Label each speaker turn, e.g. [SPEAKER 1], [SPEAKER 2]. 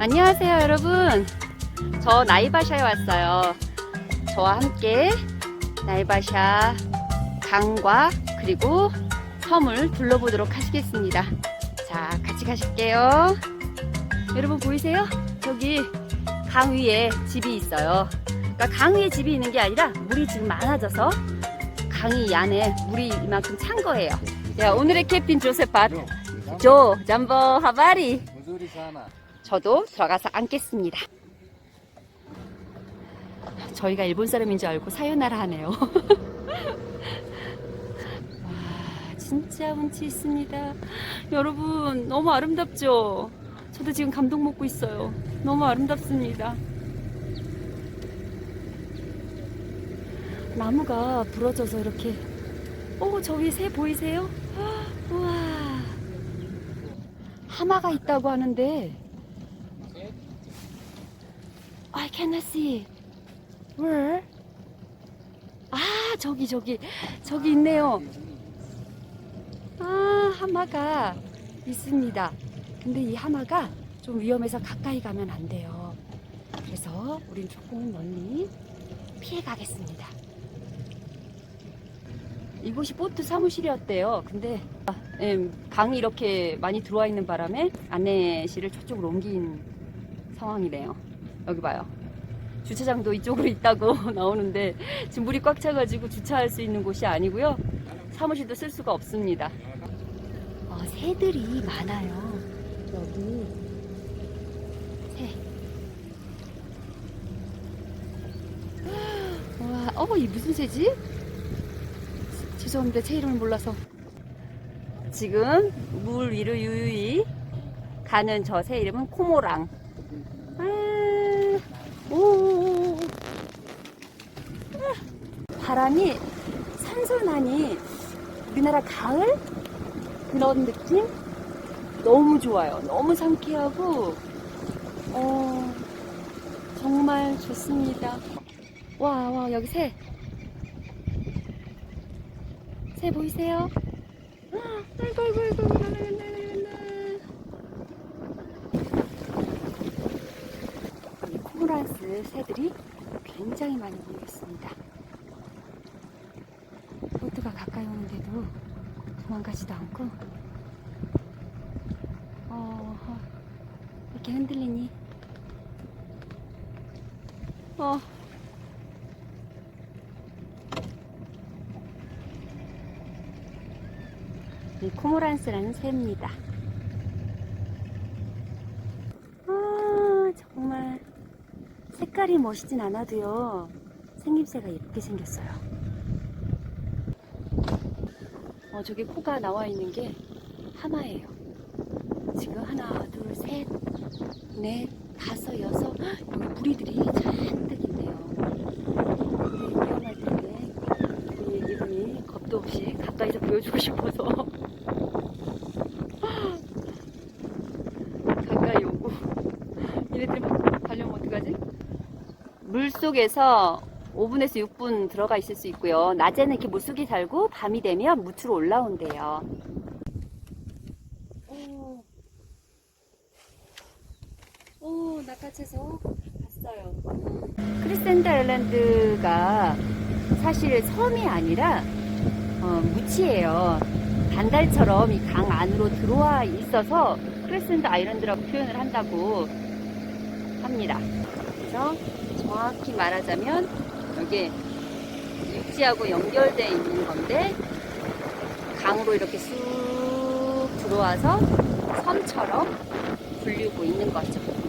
[SPEAKER 1] 안녕하세요, 여러분. 저 나이바샤에 왔어요. 저와 함께 나이바샤 강과 그리고 섬을 둘러보도록 하시겠습니다. 자, 같이 가실게요. 여러분 보이세요? 저기 강 위에 집이 있어요. 그러니까 강 위에 집이 있는 게 아니라 물이 지금 많아져서 강이 안에 물이 이만큼 찬 거예요. 자, 오늘의 캡틴 조세팟. 조, 잠보, 하바리. 저도 들어가서 앉겠습니다. 저희가 일본 사람인 줄 알고 사요나라 하네요. 와, 진짜 운치 있습니다. 여러분, 너무 아름답죠? 저도 지금 감동 먹고 있어요. 너무 아름답습니다. 나무가 부러져서 이렇게, 오, 저기 새 보이세요? 우와. 하마가 있다고 하는데, I cannot see. Where? 아, 저기, 저기, 저기 있네요. 아, 하마가 있습니다. 근데 이 하마가 좀 위험해서 가까이 가면 안 돼요. 그래서 우린 조금 멀리 피해 가겠습니다. 이곳이 보트 사무실이었대요. 근데 아, em, 강이 이렇게 많이 들어와 있는 바람에 안내실을 저쪽으로 옮긴 상황이네요. 여기 봐요. 주차장도 이쪽으로 있다고 나오는데 지금 물이 꽉 차가지고 주차할 수 있는 곳이 아니고요. 사무실도 쓸 수가 없습니다. 어, 새들이 많아요. 여기 새. 와, 어머 이 무슨 새지? 죄송합니다. 새 이름을 몰라서. 지금 물 위로 유유히 가는 저 새 이름은 코모랑. 아, 오. 아, 바람이 선선하니 우리나라 가을 그런 느낌 너무 좋아요. 너무 상쾌하고 어 정말 좋습니다. 와 와 여기 새. 새 보이세요? 아, 아이고 아이고 아이고 간다 간다 간다 이 코모란스 새들이 굉장히 많이 모여 있습니다. 보트가 가까이 오는데도 도망가지도 않고 어, 어, 이렇게 흔들리니 어. 이 코모란스라는 새입니다. 아, 정말 색깔이 멋있진 않아도요. 생김새가 예쁘게 생겼어요. 어, 저기 코가 나와 있는 게 하마예요. 지금 하나, 둘, 셋, 넷, 다섯, 여섯. 헉, 여기 무리들이 잔뜩 있네요. 근데 위험할 텐데 우리 이분이 겁도 없이 가까이서 보여주고 싶어서 가까이 오고 얘네들 막 달려면 어떡하지? 물 속에서 5분에서 6분 들어가 있을 수 있고요. 낮에는 이렇게 물속에 살고 밤이 되면 무트로 올라온대요. 오, 오 낚아채서 갔어요. 크리스텐드 아일랜드가 사실 섬이 아니라 어, 무치예요. 반달처럼 이 강 안으로 들어와 있어서 크리스텐드 아일랜드라고 표현을 한다고 합니다. 그래서 정확히 말하자면 여기 육지하고 연결되어 있는 건데 강으로 이렇게 쑥 들어와서 섬처럼 불리고 있는 거죠.